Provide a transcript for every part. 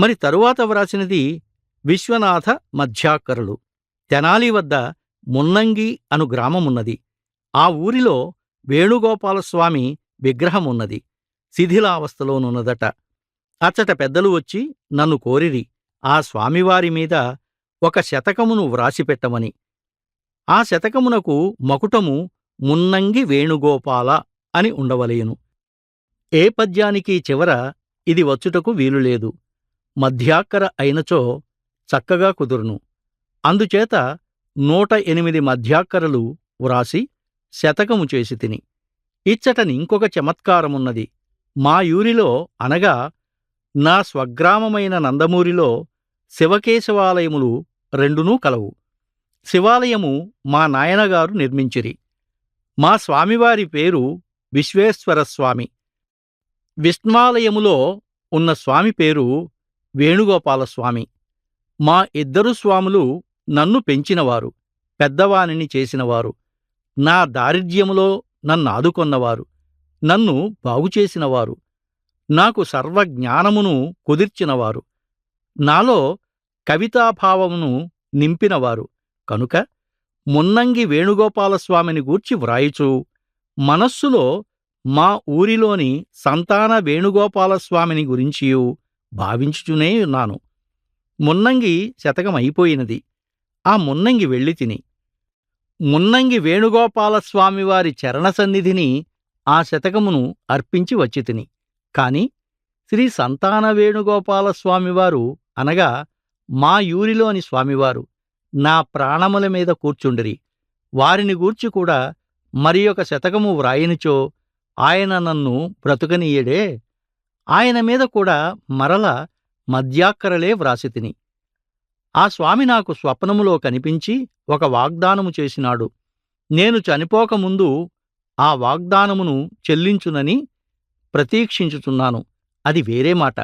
మరి తరువాత వ్రాసినది విశ్వనాథ మధ్యాకరులు. తెనాలి వద్ద మున్నంగి అను గ్రామమున్నది. ఆ ఊరిలో వేణుగోపాలస్వామి విగ్రహమున్నది. శిథిలావస్థలోనున్నదట. అచ్చట పెద్దలు వచ్చి నన్ను కోరిరి. ఆ స్వామివారి మీద ఒక శతకమును వ్రాసిపెట్టమని. ఆ శతకమునకు మకుటము మున్నంగి వేణుగోపాల అని ఉండవలేను. ఏ పద్యానికి చివర ఇది వచ్చుటకు వీలులేదు. మధ్యాక్కర అయినచో చక్కగా కుదురును. అందుచేత నూట ఎనిమిది మధ్యాక్కరలు వ్రాసి శతకము చేసి తిని. ఇచ్చటని ఇంకొక చమత్కారమున్నది. మా యూరిలో అనగా నా స్వగ్రామమైన నందమూరిలో శివకేశవాలయములు రెండునూ కలవు. శివాలయము మా నాయనగారు నిర్మించిరి. మా స్వామివారి పేరు విశ్వేశ్వరస్వామి. విష్ణాలయములో ఉన్న స్వామి పేరు వేణుగోపాలస్వామి. మా ఇద్దరు స్వాములు నన్ను పెంచినవారు పెద్దవానిని చేసినవారు. నా దారిద్ర్యములో నన్నాదుకొన్నవారు నన్ను బాగుచేసినవారు నాకు సర్వజ్ఞానమును కుదిర్చినవారు. నాలో కవితాభావమును నింపినవారు. కనుక మున్నంగి వేణుగోపాలస్వామిని గూర్చి వ్రాయిచు మనస్సులో మా ఊరిలోని సంతాన వేణుగోపాలస్వామిని గురించియు భావించుచునే ఉన్నాను. మున్నంగి శతకమైపోయినది. ఆ మున్నంగి వెళ్ళి తిని. మున్నంగి వేణుగోపాలస్వామివారి చరణసన్నిధిని ఆ శతకమును అర్పించి వచ్చి తిని. కాని శ్రీ సంతాన వేణుగోపాలస్వామివారు అనగా మా యూరిలోని స్వామివారు నా ప్రాణముల మీద కూర్చుండిరి. వారిని గూర్చి కూడా మరి ఒక శతకము వ్రాయనిచో ఆయన నన్ను బ్రతుకనీయడే ఆయన మీద కూడా మరల మధ్యాక్కరలే వ్రాసి తిని. ఆ స్వామి నాకు స్వప్నములో కనిపించి ఒక వాగ్దానము చేసినాడు. నేను చనిపోకముందు ఆ వాగ్దానమును చెల్లించునని ప్రతీక్షించుచున్నాను. అది వేరే మాట.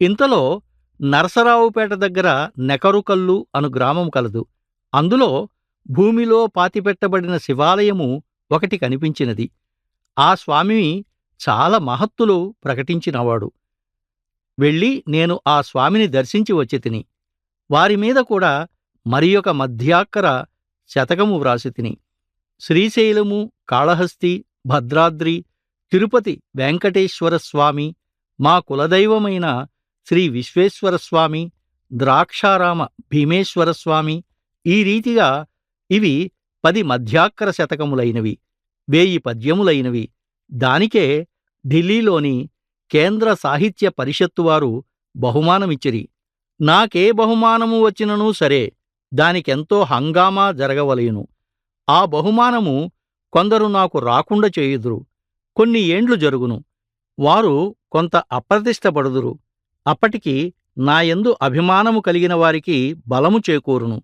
ఇంతలో నరసరావుపేట దగ్గర నెకరుకల్లు అను గ్రామం కలదు. అందులో భూమిలో పాతిపెట్టబడిన శివాలయము ఒకటి కనిపించినది. ఆ స్వామి చాలా మహత్తులు ప్రకటించినవాడు. వెళ్ళి నేను ఆ స్వామిని దర్శించి వచ్చి తిని వారి మీద కూడా మరి ఒక మధ్యాక్కర శతకము వ్రాసి తిని శ్రీశైలము కాళహస్తి భద్రాద్రి తిరుపతి వెంకటేశ్వర స్వామి మా కులదైవమైన శ్రీ విశ్వేశ్వర స్వామి ద్రాక్షారామ భీమేశ్వర స్వామి ఈ రీతిగా ఇవి పది మధ్యాక్కర శతకములైనవి వేయి పద్యములైనవి. దానికే ఢిల్లీలోని కేంద్ర సాహిత్య పరిషత్తు వారు బహుమానమిచ్చిరి. నాకే బహుమానము వచ్చిననూ సరే దానికెంతో హంగామా జరగవలయును ఆ బహుమానము కొందరు నాకు రాకుండా చేయుదురు. కొన్ని ఏండ్లు జరుగును. వారు కొంత అప్రతిష్టపడుదురు. అప్పటికి నాయందు అభిమానము కలిగిన వారికి బలము చేకూరును.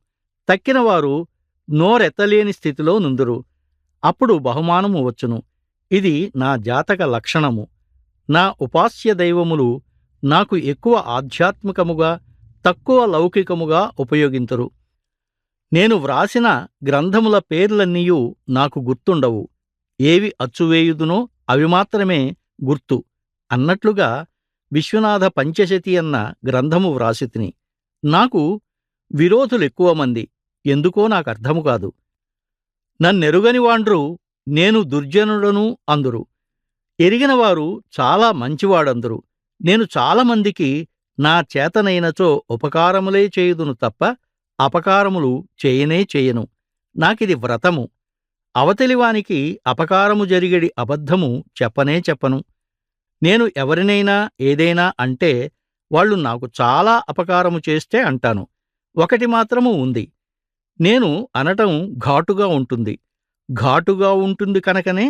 తక్కినవారు నోరెత్తలేని స్థితిలో నుందురు. అప్పుడు బహుమానము వచ్చును. ఇది నా జాతక లక్షణము. నా ఉపాస్య దైవములు నాకు ఎక్కువ ఆధ్యాత్మికముగా తక్కువ లౌకికముగా ఉపయోగించరు నేను వ్రాసిన గ్రంథముల పేర్లన్నీయూ నాకు గుర్తుండవు. ఏవి అచ్చువేయుదునో అవి మాత్రమే గుర్తు. అన్నట్లుగా విశ్వనాథ పంచశతి అన్న గ్రంథము వ్రాసితిని. నాకు విరోధులెక్కువ మంది. ఎందుకో నాకు అర్థము కాదు. నన్నెరుగని వాండ్రు నేను దుర్జనుడను అందురు. ఎరిగినవారు చాలా మంచివాడందరు. నేను చాలామందికి నా చేతనైనచో ఉపకారములే చేయుదును తప్ప అపకారములు చేయనే చేయను. నాకిది వ్రతము. అవతలివానికి అపకారము జరిగడి అబద్ధము చెప్పనే చెప్పను. నేను ఎవరినైనా ఏదైనా అంటే వాళ్ళు నాకు చాలా అపకారము చేస్తే అంటాను. ఒకటి మాత్రము ఉంది. నేను అనటం ఘాటుగా ఉంటుంది. ఘాటుగా ఉంటుంది కనుకనే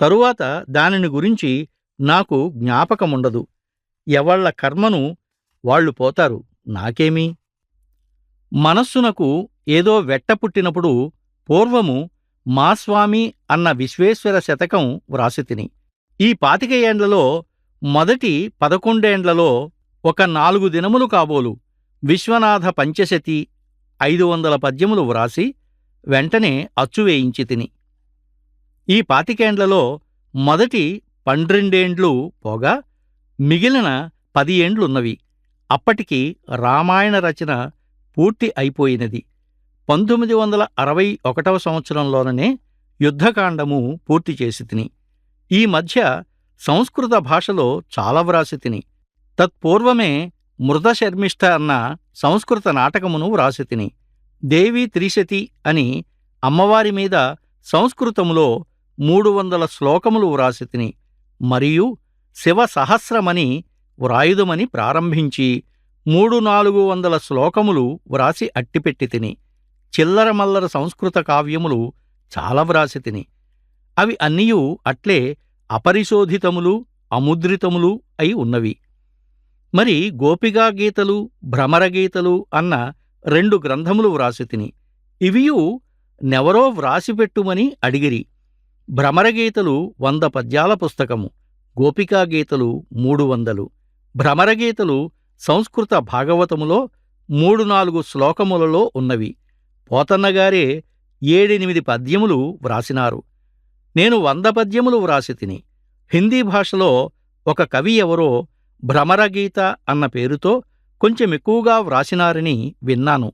తరువాత దానిని గురించి నాకు జ్ఞాపకముండదు. ఎవళ్ళ కర్మను వాళ్ళు పోతారు నాకేమీ? మనస్సునకు ఏదో వెట్ట పుట్టినప్పుడు పూర్వము మా స్వామి అన్న విశ్వేశ్వర శతకం వ్రాసితిని ఈ పాతిక ఏండ్లలో మొదటి పదకొండేండ్లలో ఒక నాలుగు దినములు కాబోలు విశ్వనాథ పంచశతి ఐదు వందల పద్యములు వ్రాసి వెంటనే అచ్చువేయించి తిని. ఈ పాతికేండ్లలో మొదటి పండ్రెండేండ్లు పోగా మిగిలిన పది ఏండ్లున్నవి అప్పటికి రామాయణ రచన పూర్తి అయిపోయినది. పంతొమ్మిది వందల అరవై ఒకటవ సంవత్సరంలోననే యుద్ధకాండము పూర్తి చేసి తిని. ఈ మధ్య సంస్కృత భాషలో చాలా వ్రాసి తిని. తత్పూర్వమే మృతశర్మిష్ఠ అన్న సంస్కృత నాటకమును వ్రాసి తిని. దేవి త్రిశతి అని అమ్మవారి మీద సంస్కృతములో మూడు వందల శ్లోకములు వ్రాసితిని. మరియు శివ సహస్రమని వ్రాయుధమని ప్రారంభించి మూడు నాలుగు వందల శ్లోకములు వ్రాసి అట్టిపెట్టి తిని చిల్లర మల్లర సంస్కృత కావ్యములు చాలా వ్రాసి తిని అవి అన్నియూ అట్లే అపరిశోధితములు అముద్రితములు అయి ఉన్నవి. మరి గోపిగా గీతలు భ్రమరగీతలు అన్న రెండు గ్రంథములు వ్రాసి తిని. ఇవియు నెవరో వ్రాసిపెట్టుమని అడిగిరి. భ్రమరగీతలు వంద పద్యాల పుస్తకము గోపికా గీతలు మూడు వందలు. భ్రమరగీతలు సంస్కృత భాగవతములో మూడు నాలుగు శ్లోకములలో ఉన్నవి. పోతన్నగారే ఏడెనిమిది పద్యములు వ్రాసినారు. నేను వంద పద్యములు వ్రాసి తిని. హిందీ భాషలో ఒక కవి ఎవరో భ్రమరగీత అన్న పేరుతో కొంచెం ఎక్కువగా వ్రాసినారని విన్నాను.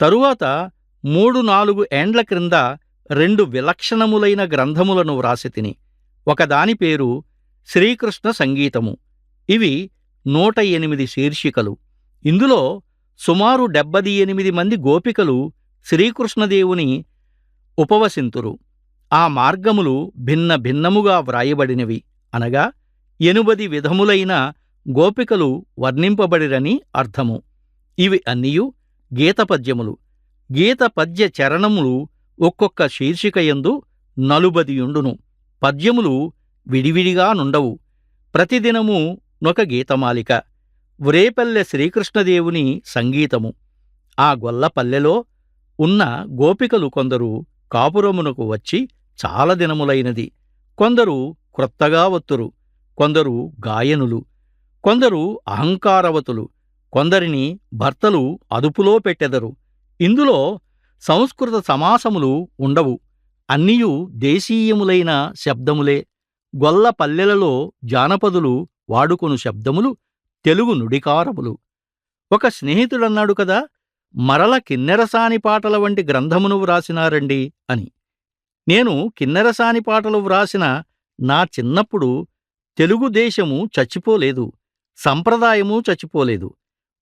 తరువాత మూడు నాలుగు ఏండ్ల క్రింద రెండు విలక్షణములైన గ్రంథములను వ్రాసి తిని ఒకదాని పేరు శ్రీకృష్ణ సంగీతము. ఇవి నూట ఎనిమిది శీర్షికలు. ఇందులో సుమారు డెబ్బది ఎనిమిది మంది గోపికలు శ్రీకృష్ణదేవుని ఉపవసింతురు. ఆ మార్గములు భిన్న భిన్నముగా వ్రాయబడినవి అనగా ఎనుబది విధములైన గోపికలు వర్ణింపబడిరని అర్థము. ఇవి అన్నియు గీతపద్యములు. గీతపద్య చరణములు ఒక్కొక్క శీర్షికయందు నలుబదియుండును. పద్యములు విడివిడిగా నుండవు. ప్రతిదినము నొక గీతమాలిక. వ్రేపల్లె శ్రీకృష్ణదేవుని సంగీతము. ఆ గొల్లపల్లెలో ఉన్న గోపికలు కొందరు కాపురమునకు వచ్చి చాలా దినములైనది. కొందరు క్రొత్తగా వత్తురు. కొందరు గాయనులు. కొందరు అహంకారవతులు కొందరిని భర్తలు అదుపులో పెట్టెదరు. ఇందులో సంస్కృత సమాసములు ఉండవు. అన్నియు దేశీయములైన శబ్దములే. గొల్ల పల్లెలలో జానపదులు వాడుకొను శబ్దములు తెలుగు నుడికారములు. ఒక స్నేహితుడన్నాడు కదా మరల కిన్నెరసాని పాటల వంటి గ్రంథమును వ్రాసినారండి అని. నేను కిన్నెరసాని పాటలు వ్రాసిన నా చిన్నప్పుడు తెలుగుదేశము చచ్చిపోలేదు. సంప్రదాయమూ చచ్చిపోలేదు.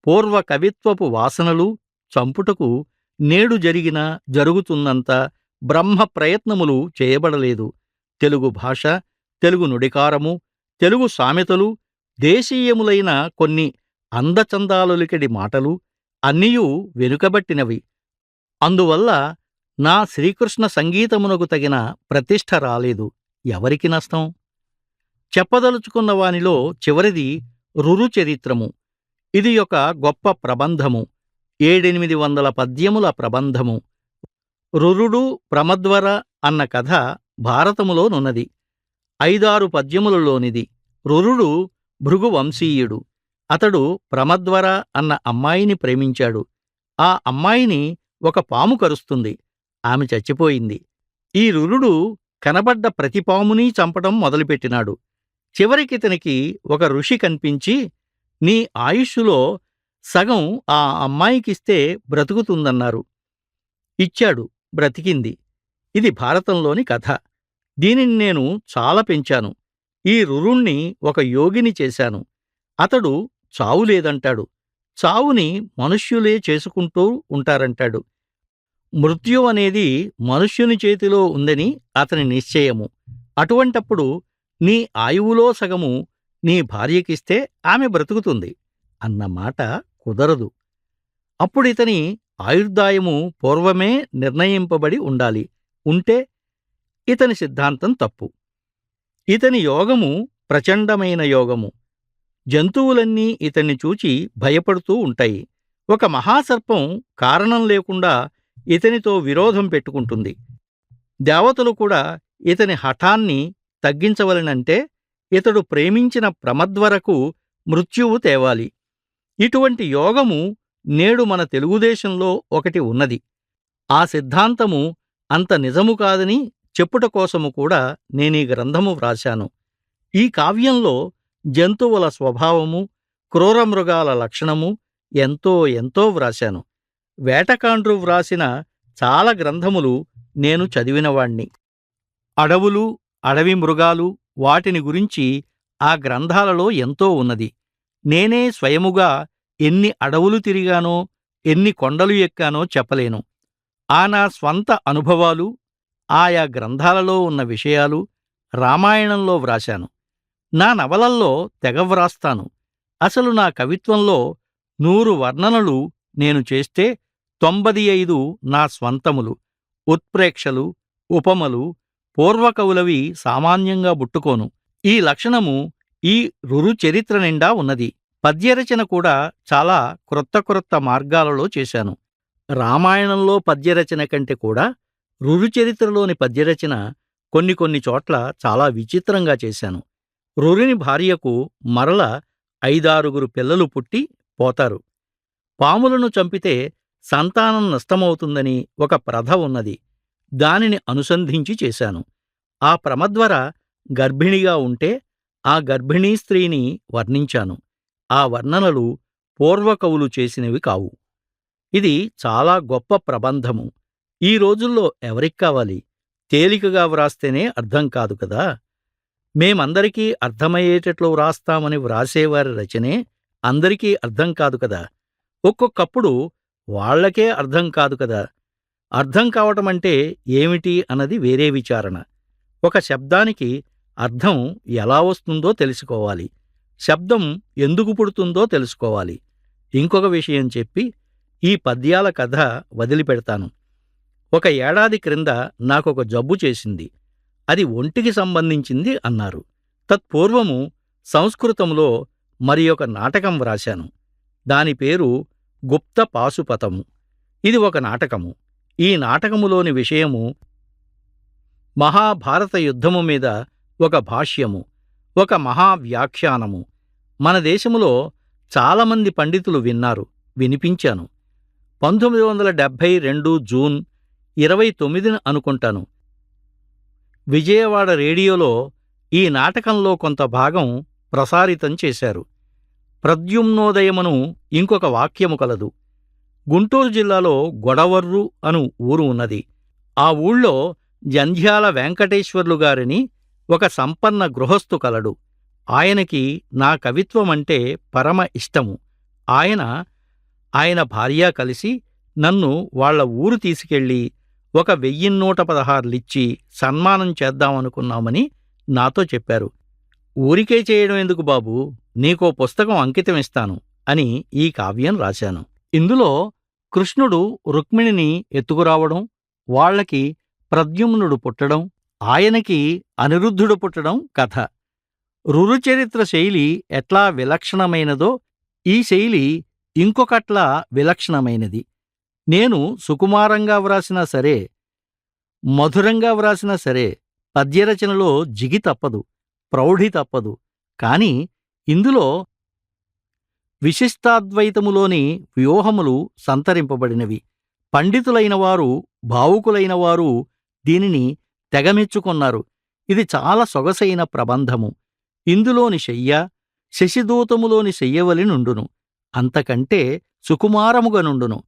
పూర్వ కవిత్వపు వాసనలు చంపుటకు నేడు జరిగిన జరుగుతున్నంత బ్రహ్మ ప్రయత్నములు చేయబడలేదు. తెలుగు భాష తెలుగు నుడికారము తెలుగు సామెతలు దేశీయములైన కొన్ని అందచందాలులికడి మాటలు అన్నియూ వెనుకబట్టినవి. అందువల్ల నా శ్రీకృష్ణ సంగీతమునకు తగిన ప్రతిష్ఠ రాలేదు. ఎవరికి నష్టం? చెప్పదలుచుకున్న వానిలో చివరిది రురు చరిత్రము ఇది ఒక గొప్ప ప్రబంధము. ఏడెనిమిది వందల పద్యముల ప్రబంధము. రురుడు ప్రమద్వర అన్న కథ భారతములోనున్నది ఐదారు పద్యములలోనిది. రురుడు భృగువంశీయుడు. అతడు ప్రమద్వర అన్న అమ్మాయిని ప్రేమించాడు. ఆ అమ్మాయిని ఒక పాము కరుస్తుంది. ఆమె చచ్చిపోయింది. ఈ రురుడు కనబడ్డ ప్రతి పామునీ చంపటం మొదలుపెట్టినాడు. చివరికి ఇతనికి ఒక ఋషి కనిపించి నీ ఆయుష్షులో సగం ఆ అమ్మాయికిస్తే బ్రతుకుతుందన్నారు. ఇచ్చాడు బ్రతికింది. ఇది భారతంలోని కథ. దీనిని నేను చాలా పెంచాను. ఈ రురుణ్ణి ఒక యోగిని చేశాను. అతడు చావు లేదంటాడు. చావుని మనుష్యులే చేసుకుంటూ ఉంటారంటాడు. మృత్యు అనేది మనుష్యుని చేతిలో ఉందని అతని నిశ్చయము. అటువంటప్పుడు నీ ఆయువులో సగము నీ భార్యకిస్తే ఆమె బ్రతుకుతుంది అన్నమాట కుదరదు. అప్పుడితని ఆయుర్దాయము పూర్వమే నిర్ణయింపబడి ఉండాలి. ఉంటే ఇతని సిద్ధాంతం తప్పు. ఇతని యోగము ప్రచండమైన యోగము. జంతువులన్నీ ఇతన్ని చూచి భయపడుతూ ఉంటాయి. ఒక మహాసర్పం కారణం లేకుండా ఇతనితో విరోధం పెట్టుకుంటుంది. దేవతలు కూడా ఇతని హఠాన్ని తగ్గించవలనంటే ఇతడు ప్రేమించిన ప్రమద్వరకు మృత్యువు తేవాలి. ఇటువంటి యోగము నేడు మన తెలుగుదేశంలో ఒకటి ఉన్నది. ఆ సిద్ధాంతము అంత నిజము కాదని చెప్పుట కోసము కూడా నేనీ గ్రంథము వ్రాశాను. ఈ కావ్యంలో జంతువుల స్వభావము క్రూరమృగాల లక్షణము ఎంతో ఎంతో వ్రాశాను. వేటకాండ్రు వ్రాసిన చాలా గ్రంథములు నేను చదివినవాణ్ణి. అడవులు అడవి మృగాలు వాటిని గురించి ఆ గ్రంథాలలో ఎంతో ఉన్నది. నేనే స్వయముగా ఎన్ని అడవులు తిరిగానో ఎన్ని కొండలు ఎక్కానో చెప్పలేను. ఆ నా స్వంత అనుభవాలు ఆయా గ్రంథాలలో ఉన్న విషయాలు రామాయణంలో వ్రాశాను. నా నవలల్లో తెగ వ్రాస్తాను. అసలు నా కవిత్వంలో నూరు వర్ణనలు నేను చేస్తే తొంభది ఐదు నా స్వంతములు. ఉత్ప్రేక్షలు ఉపమలు పూర్వకవులవి సామాన్యంగా బుట్టుకోను. ఈ లక్షణము ఈ రురు చరిత్ర నిండా ఉన్నది. పద్యరచన కూడా చాలా క్రొత్త క్రొత్త మార్గాలలో చేశాను. రామాయణంలో పద్యరచన కంటే కూడా రురుచరిత్రలోని పద్యరచన కొన్ని కొన్ని చోట్ల చాలా విచిత్రంగా చేశాను. రురిని భార్యకు మరల ఐదారుగురు పిల్లలు పుట్టి పోతారు. పాములను చంపితే సంతానం నష్టమవుతుందని ఒక ప్రథ ఉన్నది. దానిని అనుసంధించి చేశాను. ఆ ప్రమద్వర గర్భిణిగా ఉంటే ఆ గర్భిణీ స్త్రీని వర్ణించాను. ఆ వర్ణనలు పూర్వకవులు చేసినవి కావు. ఇది చాలా గొప్ప ప్రబంధము. ఈ రోజుల్లో ఎవరికి కావాలి? తేలికగా వ్రాస్తేనే అర్థం కాదు కదా. మేమందరికీ అర్థమయ్యేటట్లు వ్రాస్తామని వ్రాసేవారి రచనే అందరికీ అర్థం కాదు కదా. ఒక్కొక్కప్పుడు వాళ్ళకే అర్థం కాదు కదా. అర్థం కావటమంటే ఏమిటి అన్నది వేరే విచారణ. ఒక శబ్దానికి అర్థం ఎలా వస్తుందో తెలుసుకోవాలి. శబ్దం ఎందుకు పుడుతుందో తెలుసుకోవాలి. ఇంకొక విషయం చెప్పి ఈ పద్యాల కథ వదిలిపెడతాను. ఒక ఏడాది క్రింద నాకొక జబ్బు చేసింది. అది ఒంటికి సంబంధించింది అన్నారు. తత్పూర్వము సంస్కృతంలో మరి ఒక నాటకం వ్రాశాను. దాని పేరు గుప్త పాశుపతము. ఇది ఒక నాటకము. ఈ నాటకములోని విషయము మహాభారత యుద్ధము మీద ఒక భాష్యము ఒక మహావ్యాఖ్యానము. మన దేశములో చాలామంది పండితులు విన్నారు వినిపించాను. పంతొమ్మిది వందల డెబ్భై రెండు జూన్ ఇరవై తొమ్మిదిన అనుకుంటాను. విజయవాడ రేడియోలో ఈ నాటకంలో కొంత భాగం ప్రసారితం చేశారు. ప్రద్యుమ్నోదయమును ఇంకొక వాక్యము కలదు. గుంటూరు జిల్లాలో గొడవర్రు అను ఊరు ఉన్నది. ఆ ఊళ్ళో జంధ్యాల వెంకటేశ్వర్లు గారిని ఒక సంపన్న గృహస్థు కలడు. ఆయనకి నా కవిత్వమంటే పరమ ఇష్టము. ఆయన ఆయన భార్య కలిసి నన్ను వాళ్ళ ఊరు తీసుకెళ్ళి ఒక వెయ్యిన్నూట పదహారులిచ్చి సన్మానం చేద్దామనుకున్నామని నాతో చెప్పారు. ఊరికే చేయడం ఎందుకు బాబూ? నీకో పుస్తకం అంకితం ఇస్తాను అని ఈ కావ్యం రాశాను. ఇందులో కృష్ణుడు రుక్మిణిని ఎత్తుకురావడం వాళ్ళకి ప్రద్యుమ్నుడు పుట్టడం ఆయనకి అనిరుద్ధుడు పుట్టడం కథ. రురుచరిత్ర శైలి ఎట్లా విలక్షణమైనదో ఈ శైలి ఇంకొకట్లా విలక్షణమైనది. నేను సుకుమారంగా వ్రాసినా సరే మధురంగా వ్రాసినా సరే పద్యరచనలో జిగి తప్పదు ప్రౌఢి తప్పదు. కాని ఇందులో విశిష్టాద్వైతములోని వ్యూహములు సంతరింపబడినవి. పండితులైన వారు భావుకులైన వారు దీనిని తెగమెచ్చుకొన్నారు. ఇది చాలా సొగసైన ప్రబంధము. ఇందులోని శయ్య శశిదూతములోని శయ్యవలి నుండును. అంతకంటే సుకుమారముగా నుండును